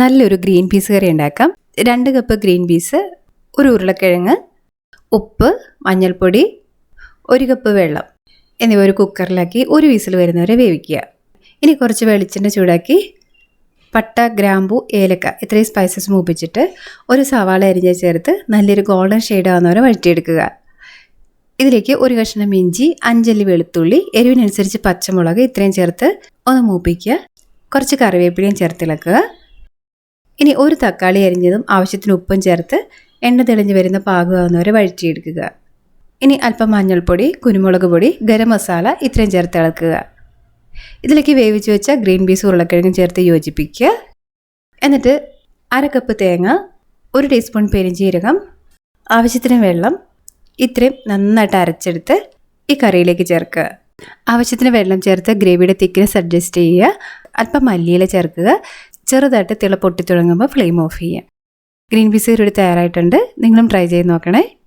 നല്ലൊരു green peas കറി ഉണ്ടാക്കാം. രണ്ട് കപ്പ് ഗ്രീൻ പീസ് ഒരു ഉരുളക്കിഴങ്ങ് ഉപ്പ് മഞ്ഞൾപ്പൊടി ഒരു കപ്പ് വെള്ളം എന്നിവ ഒരു കുക്കറിലാക്കി ഒരു വിസിൽ വരുന്നവരെ വേവിക്കുക. ഇനി കുറച്ച് വെളിച്ചെണ്ണ ചൂടാക്കി പട്ട ഗ്രാമ്പു ഏലക്ക ഇത്രയും സ്പൈസസ് മൂപ്പിച്ചിട്ട് ഒരു സവാള അരിഞ്ഞ് ചേർത്ത് നല്ലൊരു ഗോൾഡൻ ഷെയ്ഡ് ആവുന്നവരെ വഴറ്റിയെടുക്കുക. ഇതിലേക്ക് ഒരു കഷ്ണം ഇഞ്ചി അഞ്ചല്ലി വെളുത്തുള്ളി എരിവിനനുസരിച്ച് പച്ചമുളക് ഇത്രയും ചേർത്ത് ഒന്ന് മൂപ്പിക്കുക. കുറച്ച് കറിവേപ്പിലയും ചേർത്തിളക്കുക. ഇനി ഒരു തക്കാളി അരിഞ്ഞതും ആവശ്യത്തിന് ഉപ്പും ചേർത്ത് എണ്ണ തെളിഞ്ഞ് വരുന്ന പാകമാകുന്നവരെ വഴറ്റിയെടുക്കുക. ഇനി അല്പം മഞ്ഞൾപ്പൊടി കുരുമുളക് പൊടി ഗരം മസാല ഇത്രയും ചേർത്ത് ഇളക്കുക. ഇതിലേക്ക് വേവിച്ച് വെച്ച ഗ്രീൻ പീസ് ഉരുളക്കിഴങ്ങും ചേർത്ത് യോജിപ്പിക്കുക. എന്നിട്ട് അര കപ്പ് തേങ്ങ ഒരു ടീസ്പൂൺ പെരിഞ്ജീരകം ആവശ്യത്തിന് വെള്ളം ഇത്രയും നന്നായിട്ട് അരച്ചെടുത്ത് ഈ കറിയിലേക്ക് ചേർക്കുക. ആവശ്യത്തിന് വെള്ളം ചേർത്ത് ഗ്രേവിയുടെ തിക്കിനെസ് അഡ്ജസ്റ്റ് ചെയ്യുക. അല്പം മല്ലിയില ചേർക്കുക. ചെറുതായിട്ട് തിള തുടങ്ങുമ്പോൾ ഫ്ലെയിം ഓഫ് ചെയ്യുക ഗ്രീൻ പീസ് ഇവിടെ തയ്യാറായിട്ടുണ്ട്. നിങ്ങളും ട്രൈ ചെയ്ത് നോക്കണേ.